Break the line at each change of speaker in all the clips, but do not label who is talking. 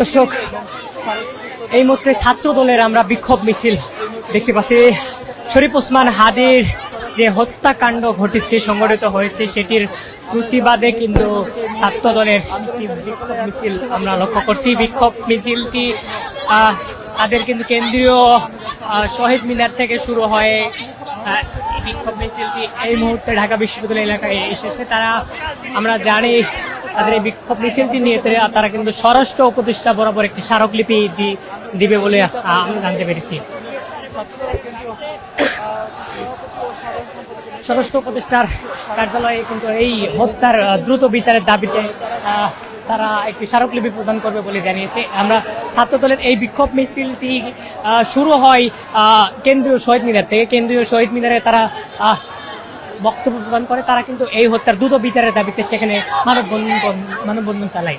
দর্শক, এই মুহূর্তে ছাত্র দলের আমরা বিক্ষোভ মিছিল দেখতে পাচ্ছি। শরীফ ওসমান হাদির যে হত্যাকাণ্ড ঘটেছে, সংঘটিত হয়েছে, সেটির প্রতিবাদে কিন্তু ছাত্র দলের বিক্ষোভ মিছিল আমরা লক্ষ্য করছি। বিক্ষোভ মিছিলটি তাদের কিন্তু কেন্দ্রীয় শহীদ মিনার থেকে শুরু হয়ে বিক্ষোভ মিছিলটি এই মুহূর্তে ঢাকা বিশ্ববিদ্যালয় এলাকায় এসেছে। তারা, আমরা জানি তাদের এই বিক্ষোভ মিছিলটি নিয়ে তারা- কিন্তু স্বরাষ্ট্র উপদেষ্টা বরাবর একটি স্মারকলিপি দিবে বলে আমরা জানতে পেরেছি। স্বরাষ্ট্র উপদেষ্টার কার্যালয়ে কিন্তু এই হত্যার দ্রুত বিচারের দাবিতে তারা একটি স্মারকলিপি প্রদান করবে বলে জানিয়েছে। আমরা ছাত্র দলের এই বিক্ষোভ মিছিলটি শুরু হয় কেন্দ্রীয় শহীদ মিনার থেকে। কেন্দ্রীয় শহীদ মিনারে তারা বক্তব্য প্রদান করে, তারা কিন্তু এই হত্যার দ্রুত বিচারের দাবিতে সেখানে মানববন্ধন মানববন্ধন চালায়।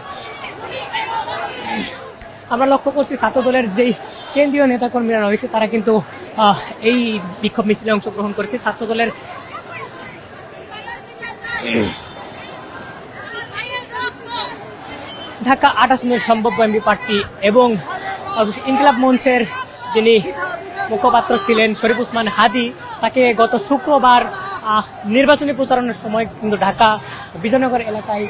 আমরা লক্ষ্য করছি ছাত্র দলের যেই কেন্দ্রীয় নেতাকর্মীরা রয়েছে, তারা কিন্তু এই বিক্ষোভ মিছিলে অংশগ্রহণ করেছে। ছাত্র দলের ঢাকা আট আসনের সম্ভাব্য এমপি প্রার্থী এবং ইনকিলাব মঞ্চের যিনি মুখপাত্র ছিলেন শরীফ উসমান হাদি, তাকে গত শুক্রবার নির্বাচনী প্রচারণের সময় কিন্তু ঢাকা বিজয়নগর এলাকায়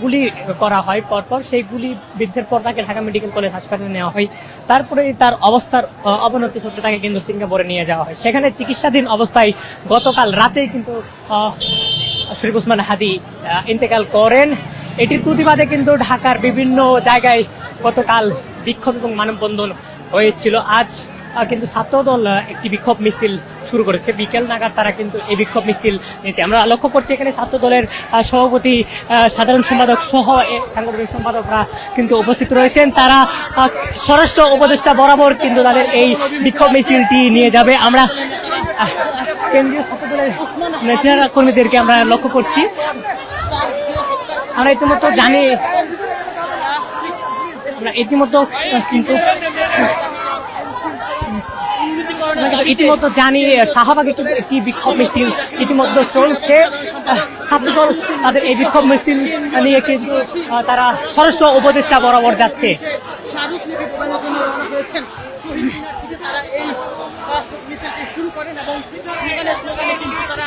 গুলি করা হয়। পরপর সেই গুলি বৃদ্ধের পর তাকে ঢাকা মেডিকেল কলেজ হাসপাতালে নেওয়া হয়। তারপরে তার অবস্থার অবনতি ঘটতে তাকে কিন্তু সিঙ্গাপুরে নিয়ে যাওয়া হয়। সেখানে চিকিৎসাধীন অবস্থায় গতকাল রাতেই কিন্তু শরীফ উসমান হাদি ইন্তেকাল করেন। এটির প্রতিবাদে কিন্তু ঢাকার বিভিন্ন জায়গায় গতকাল বিক্ষোভ এবং মানববন্ধন হয়েছিল। আজ কিন্তু ছাত্রদল একটি বিক্ষোভ মিছিল শুরু করেছে। বিকেল নাগাদ তারা কিন্তু এই বিক্ষোভ মিছিল নিয়েছে। আমরা লক্ষ্য করছি এখানে ছাত্র দলের সভাপতি সাধারণ সম্পাদক সহ সাংগঠনিক সম্পাদকরা কিন্তু উপস্থিত রয়েছেন। তারা স্বরাষ্ট্র উপদেষ্টা বরাবর কিন্তু তাদের এই বিক্ষোভ মিছিলটি নিয়ে যাবে। আমরা কেন্দ্রীয় ছাত্র দলের নেতা কর্মীদেরকে আমরা লক্ষ্য করছি। আমরা ইতিমধ্যে জানি, আমরা ইতিমধ্যে কিন্তু ইতিমধ্যে জানি শাহবাগে কিন্তু একটি বিক্ষোভ মিছিল ইতিমধ্যে চলছে ছাত্রদল তাদের এই বিক্ষোভ মিছিল নিয়ে কিন্তু তারা স্বরাষ্ট্র উপদেষ্টা বরাবর যাচ্ছে
শুরু করেন এবং তারা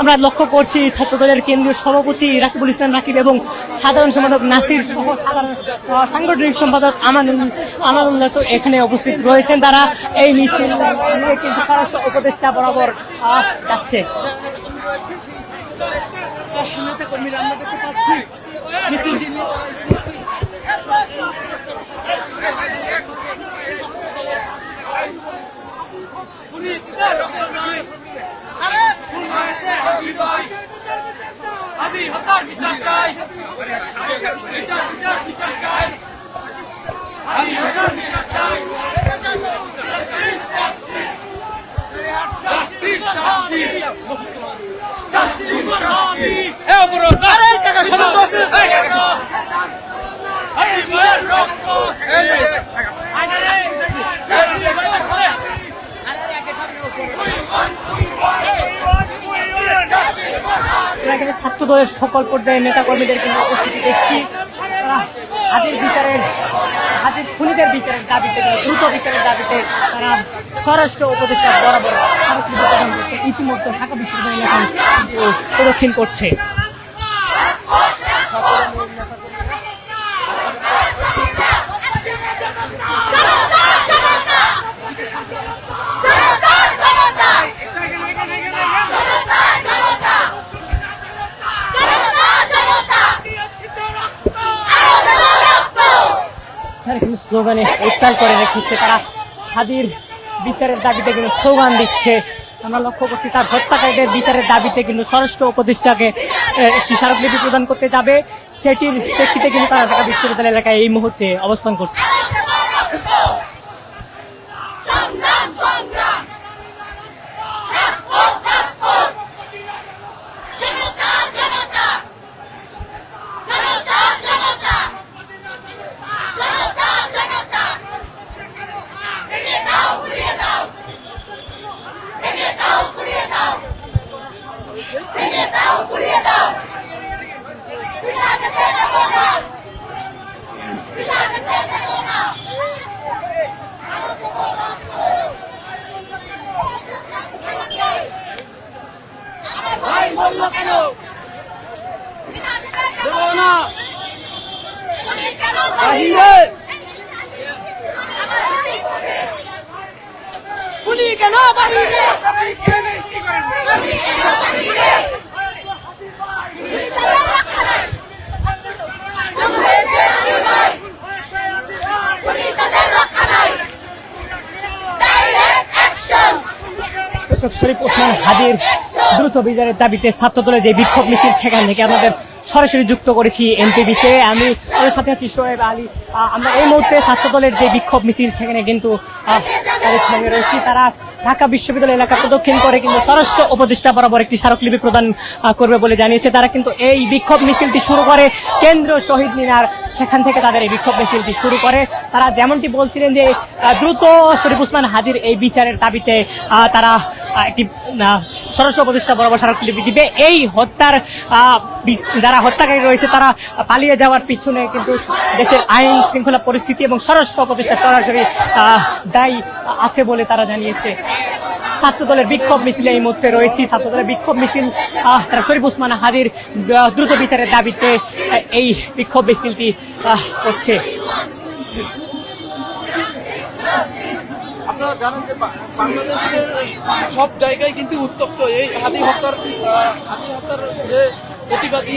আমরা লক্ষ্য করছি ছাত্রদলের কেন্দ্রীয় সভাপতি রাকিবুল ইসলাম রাকিব এবং সাধারণ সম্পাদক নাসির সহ সাধারণ সাংগঠনিক সম্পাদক আমানুল, আমানুল্লাহ তো এখানে উপস্থিত রয়েছেন। তারা এই মিছিল উপদেষ্টা বরাবর যাচ্ছে
কর্মীরা আমরা দেখতে পাচ্ছি মিছিলটি নিয়ে
আদি হত্যার বিচার চাই বিচার বিচার বিচার চাই আদি হত্যার বিচার চাই জাস্টিস জাস্টিস জাস্টিস মারাদি এ বড় আরে কাকা শোনো তো এই কাকা শোনো আদি মায়ের রক্ত এই আরে
আমরা এখানে ছাত্র দলের সকল পর্যায়ে নেতা কর্মীদের কিন্তু উপস্থিতি দেখছি। হাজির বিচারের, হাতির খুনিদের বিচারের দাবিতে, দ্রুত বিচারের দাবিতে তারা স্বরাষ্ট্র উপদেষ্টা বরাবর ইতিমধ্যে ঢাকা বিশ্ববিদ্যালয় এখন প্রদক্ষিণ করছে। কিন্তু স্লোগানে উত্তাল করে রেখেছে তারা। হাদির বিচারের দাবিতে কিন্তু স্লোগান দিচ্ছে। আমরা লক্ষ্য করছি তার হত্যাকারীদের বিচারের দাবিতে কিন্তু স্বরাষ্ট্র উপদেষ্টাকে একটি স্মারকলিপি প্রদান করতে যাবে। সেটির প্রেক্ষিতে কিন্তু তারা ঢাকা বিশ্ববিদ্যালয় এলাকায় এই মুহূর্তে অবস্থান করছে। শরীফ ওসমান হাদির দ্রুত বিচারের দাবিতে ছাত্রদলের যে বিক্ষোভ মিছিল, সেখান থেকে আমাদের সরাসরি যুক্ত করেছি এনটিভিতে আমি আমাদের সাথে আছি শোয়েব আলী। আমরা এই মুহূর্তে ছাত্রদলের যে বিক্ষোভ মিছিল, সেখানে কিন্তু রয়েছি। তারা ঢাকা বিশ্ববিদ্যালয় এলাকা প্রদক্ষিণ করে কিন্তু স্বরাষ্ট্র উপদেষ্টা বরাবর একটি স্মারকলিপি প্রদান করবে বলে জানিয়েছে। তারা কিন্তু এই বিক্ষোভ মিছিলটি শুরু করে কেন্দ্র শহীদ মিনার। সেখান থেকে তাদের এই বিক্ষোভ মিছিলটি শুরু করে। তারা যেমনটি বলছিলেন যে দ্রুত শরীফ উসমান হাদির এই বিচারের দাবিতে তারা একটি স্বরাষ্ট্র উপদেষ্টা বরাবর স্মারকলিপি দিবে। এই হত্যার যারা হত্যাকারী রয়েছে, তারা পালিয়ে যাওয়ার পিছনে কিন্তু দেশের আইন শৃঙ্খলা পরিস্থিতি এবং স্বরাষ্ট্র উপদেষ্টা সরাসরি দায়ী আছে বলে তারা জানিয়েছে। ছাত্রদলের বিক্ষোভ মিছিলে এই মুহূর্তে রয়েছি। ছাত্রদলের বিক্ষোভ মিছিল তারা শরীফ উসমান হাদির দ্রুত বিচারের দাবিতে এই বিক্ষোভ মিছিলটি করছে।
জানেন যে বাংলাদেশের সব জায়গায় কিন্তু উত্তপ্ত। এই হাতি হত্যার হাতি হত্যার যে প্রতিবাদী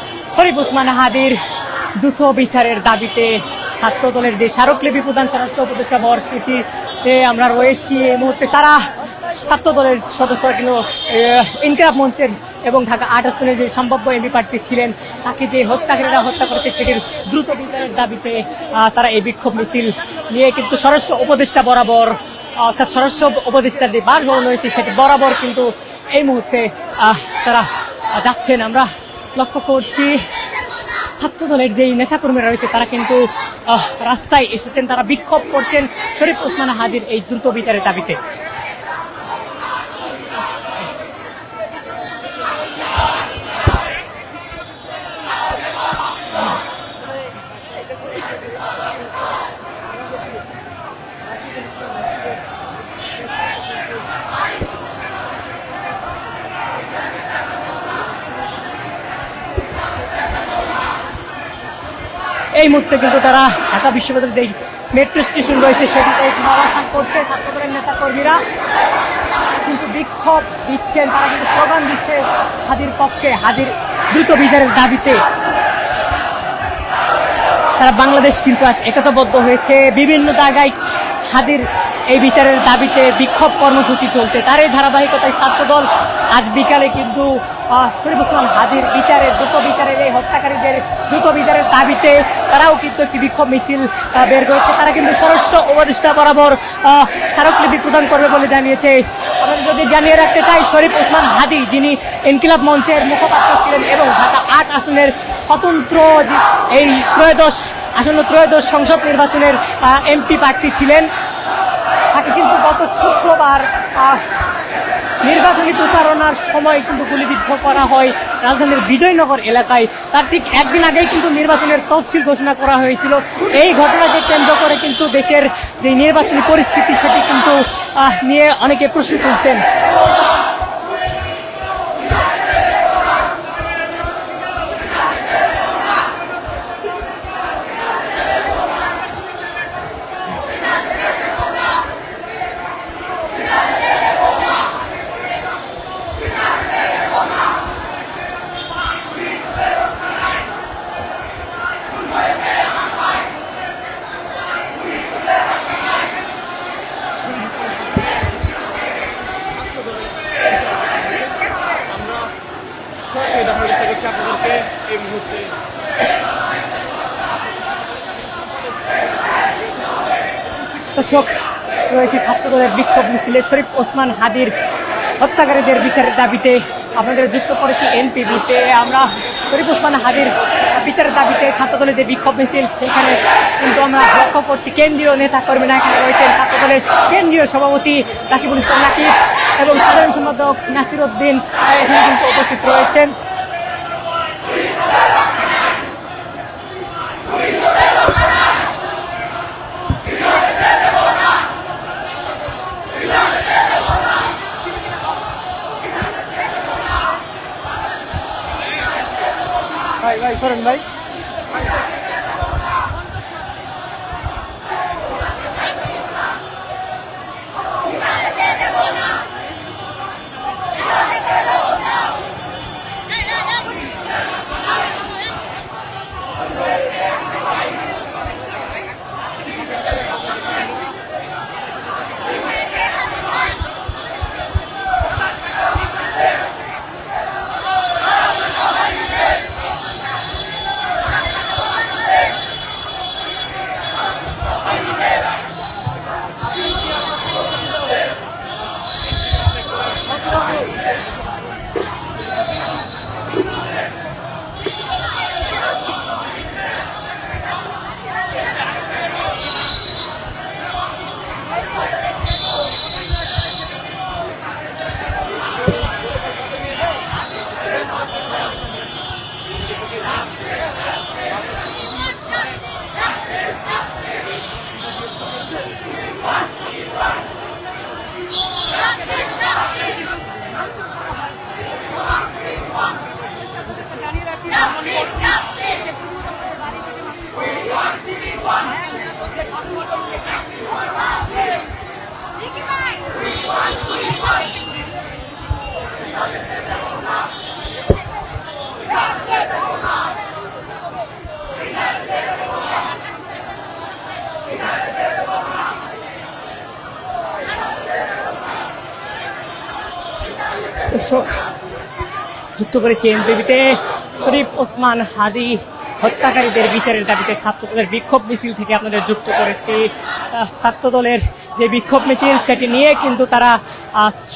শরীফ উসমান হাদির দ্রুত বিচারের দাবিতে ছাত্রদলের যে স্মারকলিপি প্রদান স্বরাষ্ট্র উপদেষ্টা পরিস্থিতিতে আমরা রয়েছি। এই মুহূর্তে সারা ছাত্রদলের সদস্যরা কিন্তু ইনকিলাব মঞ্চের এবং ঢাকা আট আসনের যে সম্ভাব্য এমপি প্রার্থী ছিলেন, তাকে যে হত্যাকারীরা হত্যা করেছে সেটির দ্রুত বিচারের দাবিতে তারা এই বিক্ষোভ মিছিল নিয়ে কিন্তু স্বরাষ্ট্র উপদেষ্টা বরাবর, অর্থাৎ স্বরাষ্ট্র উপদেষ্টার যে বাসভবন রয়েছে সেটি বরাবর কিন্তু এই মুহূর্তে তারা যাচ্ছেন। আমরা লক্ষ্য করছি ছাত্রদলের যেই নেতাকর্মীরা রয়েছে, তারা কিন্তু রাস্তায় এসেছেন, তারা বিক্ষোভ করছেন শরীফ ওসমান হাদির এই দ্রুত বিচারের দাবিতে। এই মুহূর্তে কিন্তু তারা ঢাকা বিশ্ববিদ্যালয়ের যেই মেট্রো স্টেশন রয়েছে সেটিতে অবস্থান করছে ছাত্রদলের নেতা কর্মীরা কিন্তু বিক্ষোভ দিচ্ছেন, তারা কিন্তু স্লোগান দিচ্ছে হাদির পক্ষে হাদির দ্রুত বিচারের দাবিতে। সারা বাংলাদেশ কিন্তু আজ একতাবদ্ধ হয়েছে। বিভিন্ন জায়গায় হাদির এই বিচারের দাবিতে বিক্ষোভ কর্মসূচি চলছে। তার এই ধারাবাহিকতায় ছাত্রদল আজ বিকালে কিন্তু শরীফ ওসমান হাদির বিচারের দ্রুত বিচারের এই হত্যাকারীদের দ্রুত বিচারের দাবিতে তারাও কিন্তু একটি বিক্ষোভ মিছিল বের করেছে। তারা কিন্তু স্বরাষ্ট্র উপদেষ্টা বরাবর স্মারকলিপি প্রদান করবে বলে জানিয়েছে। আমরা যদি জানিয়ে রাখতে চাই, শরীফ ওসমান হাদি, যিনি ইনকিলাব মঞ্চের মুখপাত্র ছিলেন এবং ঢাকা আট আসনের স্বতন্ত্র এই ত্রয়োদশ, আসন্ন ত্রয়োদশ সংসদ নির্বাচনের এমপি প্রার্থী ছিলেন। তাকে কিন্তু গত শুক্রবার নির্বাচনী প্রচারণার সময় কিন্তু গুলিবিদ্ধ করা হয় রাজধানীর বিজয়নগর এলাকায়। তার ঠিক একদিন আগেই কিন্তু নির্বাচনের তফসিল ঘোষণা করা হয়েছিল। এই ঘটনাকে কেন্দ্র করে কিন্তু দেশের যে নির্বাচনী পরিস্থিতি, সেটি কিন্তু নিয়ে অনেকে প্রশ্ন তুলছেন
সরাসরি দেখানোর চেষ্টা করছি আপনাদেরকে এই মুহূর্তে
দর্শক রয়েছে ছাত্রদলের বিক্ষোভ মিছিলে শরীফ ওসমান হাদির হত্যাকারীদের বিচারের দাবিতে আপনাদের যুক্ত করেছি এনপিবিতে আমরা শরীফ উসমান হাদির বিচারের দাবিতে ছাত্রদলের যে বিক্ষোভ মিছিল, সেখানে কিন্তু আমরা লক্ষ্য করছি কেন্দ্রীয় নেতা কর্মীরা এখানে রয়েছেন। ছাত্রদলের কেন্দ্রীয় সভাপতি রাকিবুল ইসলাম নাকিব এবং সাধারণ সম্পাদক নাসির উদ্দিন, এখানে কিন্তু উপস্থিত রয়েছেন। ভাই ভাই করেন ভাই। দর্শক যুক্ত করেছি এনপিবিতে শরীফ ওসমান হাদি হত্যাকারীদের বিচারের দাবিতে ছাত্রদলের বিক্ষোভ মিছিল থেকে আপনাদের যুক্ত করেছি। ছাত্রদলের যে বিক্ষোভ মিছিল সেটি নিয়ে কিন্তু তারা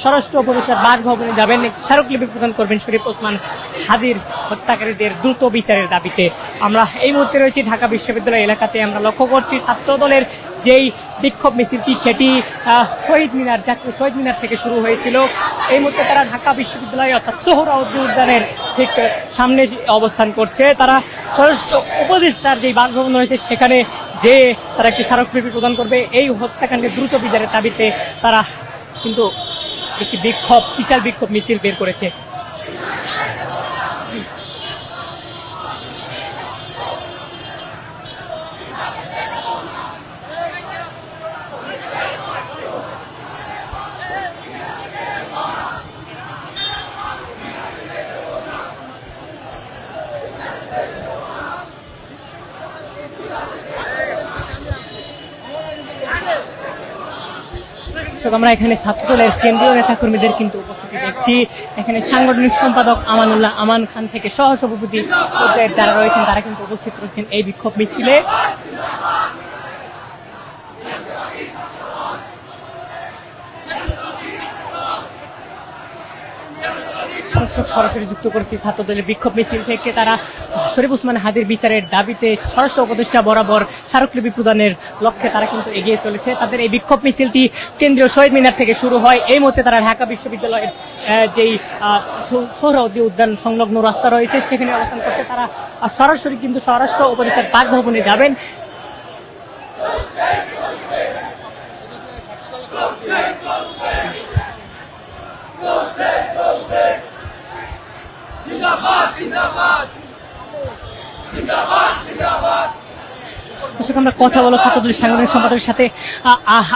স্বরাষ্ট্র উপদেষ্টার বাসভবনে যাবেন। স্মারকলিপি প্রদান করবেন শরীফ ওসমান হাদির হত্যাকারীদের দ্রুত বিচারের দাবিতে। আমরা এই মুহূর্তে রয়েছি ঢাকা বিশ্ববিদ্যালয় এলাকাতে। আমরা লক্ষ্য করছি ছাত্রদলের যেই বিক্ষোভ মিছিলটি, সেটি শহীদ মিনার, জাতীয় শহীদ মিনার থেকে শুরু হয়েছিল। এই মুহূর্তে তারা ঢাকা বিশ্ববিদ্যালয়, অর্থাৎ সোহরাউদ্দিন উদ্যানের ঠিক সামনে অবস্থান করছে। তারা স্বরাষ্ট্র উপদেষ্টার যে বাসভবন রয়েছে, সেখানে যে তারা একটি স্মারকলিপি প্রদান করবে, এই হত্যাকাণ্ডে দ্রুত বিচারের দাবিতে তারা কিন্তু একটি বিক্ষোভ, বিশাল বিক্ষোভ মিছিল বের করেছে। দর্শক, আমরা এখানে ছাত্রদলের কেন্দ্রীয় নেতাকর্মীদের কিন্তু উপস্থিতি দেখছি। এখানে সাংগঠনিক সম্পাদক আমানুল্লাহ আমান খান থেকে সহ সভাপতি পর্যায়ের যারা রয়েছেন, তারা কিন্তু উপস্থিত রয়েছেন এই বিক্ষোভ মিছিলে। সরাসরি যুক্ত করেছি ছাত্রদলের বিক্ষোভ মিছিল থেকে। তারা শরীফ উসমান হাদির বিচারের দাবিতে স্বরাষ্ট্র উপদেষ্টা বরাবর স্মারকলিপি প্রদানের লক্ষ্যে তারা কিন্তু এগিয়ে চলেছে। তাদের এই বিক্ষোভ মিছিলটি কেন্দ্রীয় শহীদ মিনার থেকে শুরু হয়। এই মুহূর্তে তারা ঢাকা বিশ্ববিদ্যালয়ের যেই আহ, সৌ- সোহরাওয়ার্দী উদ্যান সংলগ্ন রাস্তা রয়েছে সেখানে অবস্থান করতে তারা সরাসরি কিন্তু স্বরাষ্ট্র উপদেষ্টার বাসভবনে যাবেন। আমরা কথা বলো ছাত্রদলের সাংগঠনিক সম্পাদকের সাথে।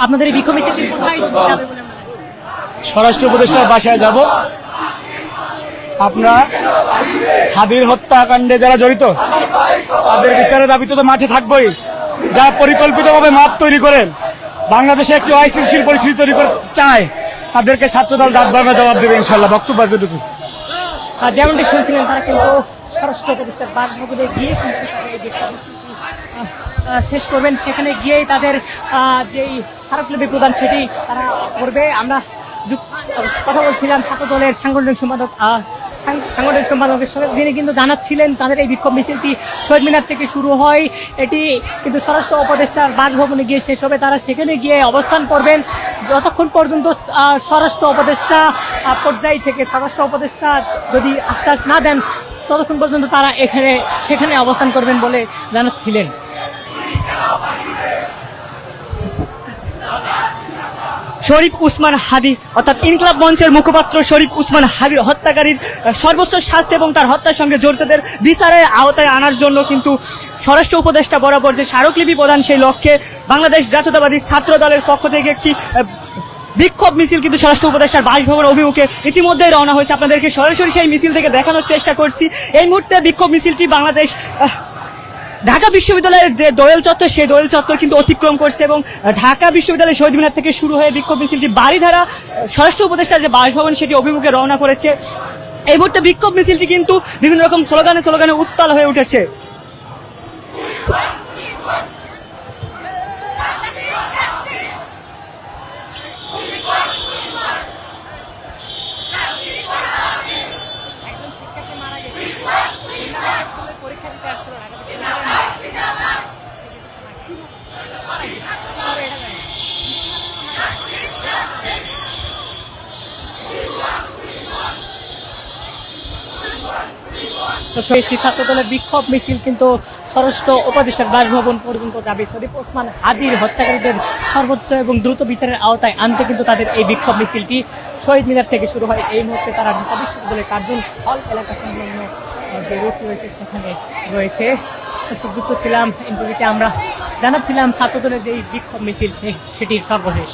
আপনাদের এই বিক্ষোভ মিছিলটি কোথায় যাবে বলে হয়?
স্বরাষ্ট্র উপদেষ্টার বাসায় যাব। আমরা হাদির হত্যাকাণ্ডে যারা জড়িত তাদের বিচারের দাবিতে তো মাঠে থাকবই। যারা পরিকল্পিতভাবে মাপ তৈরি করেন বাংলাদেশে একটি অস্থিতিশীল পরিস্থিতি তৈরি করতে চায় তাদেরকে ছাত্রদল দাঁত জবাব দেবে ইনশাল্লাহ বক্তব্য এতটুকু
যেমনটি শুনছিলেন, তারা কিন্তু স্বরাষ্ট্র প্রতিষ্ঠার বাসভবনে গিয়ে কিন্তু শেষ করবেন। সেখানে গিয়েই তাদের যেই স্মারকলিপি প্রদান, সেটি তারা করবে। আমরা কথা বলছিলাম ছাত্র দলের সাংগঠনিক সম্পাদক সাংগঠনিক সম্পাদকের সঙ্গে তিনি কিন্তু জানাচ্ছিলেন তাদের এই বিক্ষোভ মিছিলটি শহীদ মিনার থেকে শুরু হয়। এটি কিন্তু স্বরাষ্ট্র উপদেষ্টার বাসভবনে গিয়ে শেষ হবে। তারা সেখানে গিয়ে অবস্থান করবেন। যতক্ষণ পর্যন্ত স্বরাষ্ট্র উপদেষ্টা পর্যায় থেকে স্বরাষ্ট্র উপদেষ্টা যদি আশ্বাস না দেন, ততক্ষণ পর্যন্ত তারা এখানে, সেখানে অবস্থান করবেন বলে জানাচ্ছিলেন। শরীফ উসমান হাদি, অর্থাৎ ইনকলাব মঞ্চের মুখপাত্র শরীফ উসমান হাদির হত্যাকারীর সর্বোচ্চ শাস্তি এবং তার হত্যার সঙ্গে জড়িতদের বিচারের আওতায় আনার জন্য কিন্তু স্বরাষ্ট্র উপদেষ্টা বরাবর যে স্মারকলিপি প্রদান সেই লক্ষ্যে বাংলাদেশ জাতীয়তাবাদী ছাত্র দলের পক্ষ থেকে একটি বিক্ষোভ মিছিল কিন্তু স্বরাষ্ট্র উপদেষ্টার বাসভবন অভিমুখে ইতিমধ্যে রওনা হয়েছে। আপনাদেরকে সরাসরি সেই মিছিল থেকে দেখানোর চেষ্টা করছি। এই মুহূর্তে বিক্ষোভ মিছিলটি বাংলাদেশ ঢাকা বিশ্ববিদ্যালয়ের যে দোয়েল চত্বর, সেই দোয়েল চত্বর কিন্তু অতিক্রম করছে এবং ঢাকা বিশ্ববিদ্যালয়ের শহীদ মিনার থেকে শুরু হয়ে বিক্ষোভ মিছিলটি বাড়িধারা স্বরাষ্ট্র উপদেষ্টার যে বাসভবন, সেটি অভিমুখে রওনা করেছে। এই মুহূর্তে বিক্ষোভ মিছিলটি কিন্তু বিভিন্ন রকম স্লোগানে স্লোগানে উত্তাল হয়ে উঠেছে। ছাত্র দলের বিক্ষোভ মিছিল কিন্তু স্বরাষ্ট্র উপদেষ্টার বাসভবন পর্যন্ত যাবে। শরীফ ওসমান হাদির হত্যাকারীদের সর্বোচ্চ এবং দ্রুত বিচারের আওতায় আনতে কিন্তু তাদের এই বিক্ষোভ মিছিলটি শহীদ মিনার থেকে শুরু হয়। এই মুহূর্তে তারা ঢাকা বিশ্ববিদ্যালয়ের কার্জন হল এলাকা সংলগ্ন যে রুট রয়েছে, সেখানে রয়েছে। যুক্ত ছিলাম ইন্টারভিউতে আমরা জানাচ্ছিলাম ছাত্রদলের যে বিক্ষোভ মিছিল সেটির সর্বশেষ।